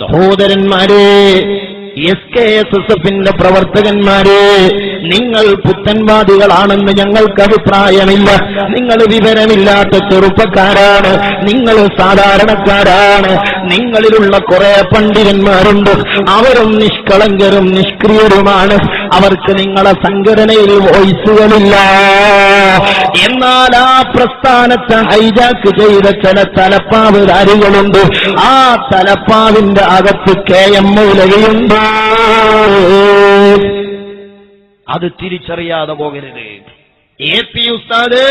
സഹോദരന്മാരെ S K S S എഫിന്റെ പ്രവർത്തകന്മാരെ നിങ്ങൾ പുത്തൻവാദികളാണെന്ന് ഞങ്ങൾക്ക് അഭിപ്രായമില്ല. നിങ്ങൾ വിവരമില്ലാത്ത ചെറുപ്പക്കാരാണ്. നിങ്ങൾ സാധാരണക്കാരാണ്. നിങ്ങളിലുള്ള കുറെ പണ്ഡിതന്മാരുണ്ട്. അവരും നിഷ്കളങ്കരും നിഷ്ക്രിയരുമാണ്. അവർക്ക് നിങ്ങളെ സംഘടനയിൽ വോയിസുകളില്ല. പ്രസ്ഥാനത്തെ ഹൈജാക്ക് ചെയ്ത ചില തലപ്പാവ് കാര്യങ്ങളുണ്ട് ആ തലപ്പാവിന്റെ അകത്ത് കെ എം മൗലവിയുണ്ട് അത് തിരിച്ചറിയാതെ പോകരുത്. എ പി ഉസ്താദ്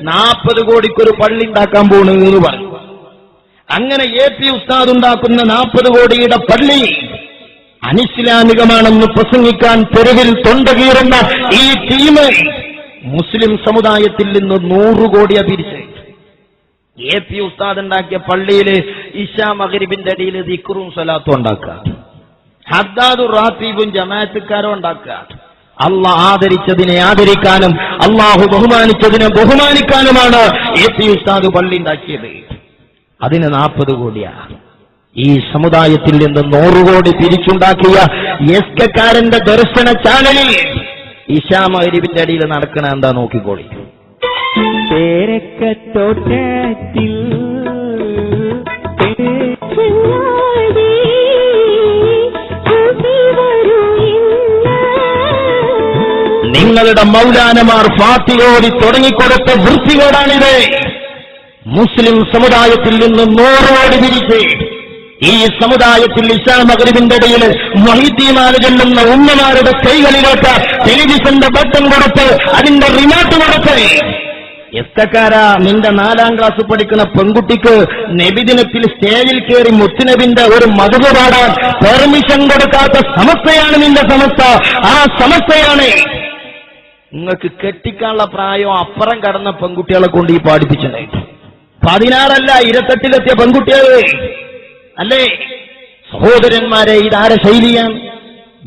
നാൽപ്പത് കോടിക്കൊരു പള്ളി ഉണ്ടാക്കാൻ പോണു എന്ന് പറഞ്ഞു. അങ്ങനെ എ പി ഉസ്താദ് ഉണ്ടാക്കുന്ന നാൽപ്പത് കോടിയുടെ പള്ളി അനിസ്ലാമികമാണെന്ന് പ്രസംഗിക്കാൻ തെരുവിൽ തൊണ്ടകീറുന്ന ഈ ടീം മുസ്ലിം സമുദായത്തിൽ നിന്ന് നൂറ് കോടിയാ പിരിച്ച്. എ പി ഉസ്താദ് ഉണ്ടാക്കിയ പള്ളിയിൽ ഇഷാ മകരിബിന്റെ അടിയിൽ ദിക്റും സ്വലാത്തും ഉണ്ടാക്കുക. ഹദ്ദാദു റാത്തീബും ജമാഅത്തുകാരും ഉണ്ടാക്കുക. അല്ല ആദരിച്ചതിനെ ആദരിക്കാനും അള്ളാഹു ബഹുമാനിച്ചതിനെ ബഹുമാനിക്കാനുമാണ് എ പി ഉസ്താദ് പള്ളി ഉണ്ടാക്കിയത്. അതിന് നാൽപ്പത് കോടിയാണ് ഈ സമുദായത്തിൽ നിന്ന് നൂറ് കോടി തിരിച്ചുണ്ടാക്കിയ എസ് കെക്കാരന്റെ ദർശന ചാനലിൽ ഇഷാ മഹരിബിന്റെ അടിയിൽ നടക്കണ എന്താ നോക്കിക്കോളി. നിങ്ങളുടെ മൗലാനമാർ ഫാത്തിയോടി തുടങ്ങിക്കൊടുത്ത വൃത്തികേടാണിത്. മുസ്ലിം സമുദായത്തിൽ നിന്ന് നൂറോടി തിരിച്ച് ഈ സമുദായത്തിൽ ഇഷാ മകരിവിന്റെ ഇടയിൽ മൊഹിദ്ദീമാര് ചെല്ലുന്ന ഉമ്മമാരുടെ കൈകളിലോട്ട് ടെലിവിഷന്റെ ബട്ടൺ കൊടുത്ത് അതിന്റെ റിമോട്ട് കൊടുത്ത്. എത്തക്കാരാ നിന്റെ നാലാം ക്ലാസ് പഠിക്കുന്ന പെൺകുട്ടിക്ക് നബിദിനത്തിൽ സ്റ്റേജിൽ കയറി മുത്തുനബിന്റെ ഒരു മധുര പാടാൻ പെർമിഷൻ കൊടുക്കാത്ത സമസ്തയാണ് നിന്റെ സമസ്ത. ആ സമസ്തയാണ്. നിങ്ങൾക്ക് കെട്ടിക്കാനുള്ള പ്രായം അപ്പുറം കടന്ന പെൺകുട്ടികളെ കൊണ്ട് ഈ പാടിപ്പിച്ചത്. പതിനാറല്ല ഇരുപത്തെട്ടിലെത്തിയ പെൺകുട്ടികൾ അല്ലേ? സഹോദരന്മാരെ ഇതാര ശൈലിയാണ്?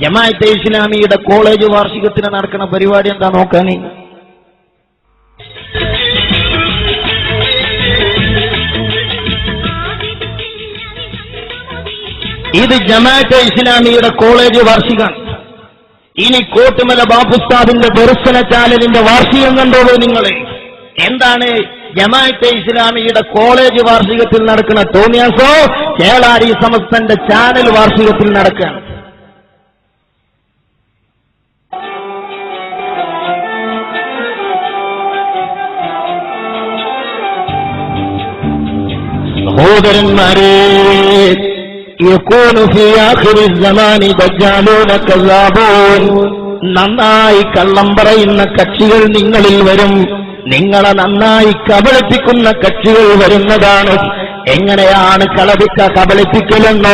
ജമാഅത്തെ ഇസ്ലാമിയുടെ കോളേജ് വാർഷികത്തിന് നടക്കുന്ന പരിപാടി എന്താ നോക്കാനേ? ഇത് ജമാഅത്തെ ഇസ്ലാമിയുടെ കോളേജ് വാർഷികം ഇനി കോട്ടുമല ബാബുസ്താദിന്റെ ദർശന ചാനലിന്റെ വാർഷികം കണ്ടോളൂ നിങ്ങളെ. എന്താണ് ജമാഅത്തെ ഇസ്ലാമിയുടെ കോളേജ് വാർഷികത്തിൽ നടക്കുന്ന തോന്നിയാസോ കേളാരി സമസ്തന്റെ ചാനൽ വാർഷികത്തിൽ നടക്കുകയാണ്. നന്നായി കള്ളം പറയുന്ന കക്ഷികൾ നിങ്ങളിൽ വരും. നിങ്ങളെ നന്നായി കബളിപ്പിക്കുന്ന കക്ഷികൾ വരുന്നതാണ്. എങ്ങനെയാണ് കളവിക്ക കബളിപ്പിക്കലെന്നോ?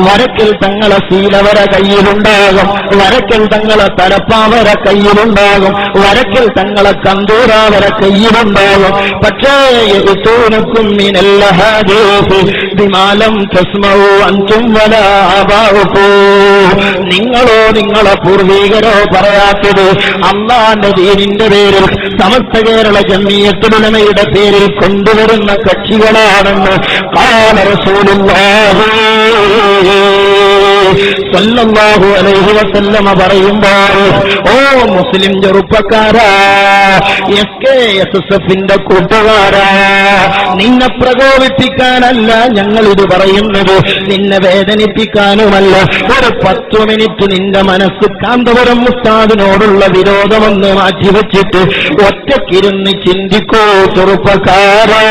വരക്കിൽ തങ്ങളെ ശീലവര കയ്യിലുണ്ടാകും. വരക്കിൽ തങ്ങളെ തലപ്പാവര കയ്യിലുണ്ടാകും. വരക്കിൽ തങ്ങളെ കന്തൂരാവര കയ്യിലുണ്ടാകും. പക്ഷേ ആബാഉകൂ നിങ്ങളോ നിങ്ങളെ പൂർവീകരോ പറയാത്തത് അള്ളാന്റെ ദീനിന്റെ പേരിൽ സമസ്ത കേരള ജമീയത്തുലമയുടെ പേരിൽ കൊണ്ടുവരുന്ന കക്ഷികളാണെന്ന് കാല സല്ലല്ലാഹു അലൈഹി വസല്ലമ പറയുമ്പോൾ ഓ മുസ്ലിം ചെറുപ്പക്കാരാ എസ് കെ എസ് എസ് എഫിന്റെ കൂട്ടുകാരാ നിന്നെ പ്രകോപിപ്പിക്കാനല്ല ഞങ്ങൾ ഇത് പറയുന്നത്. നിന്നെ വേദനിപ്പിക്കാനുമല്ല. ഒരു പത്തു മിനിറ്റ് നിന്റെ മനസ്സ് കാന്തപുരം മുസ്താദിനോടുള്ള വിരോധമൊന്ന് മാറ്റിവെച്ചിട്ട് ഒറ്റക്കിരുന്ന് ചിന്തിക്കോ ചെറുപ്പക്കാരാ.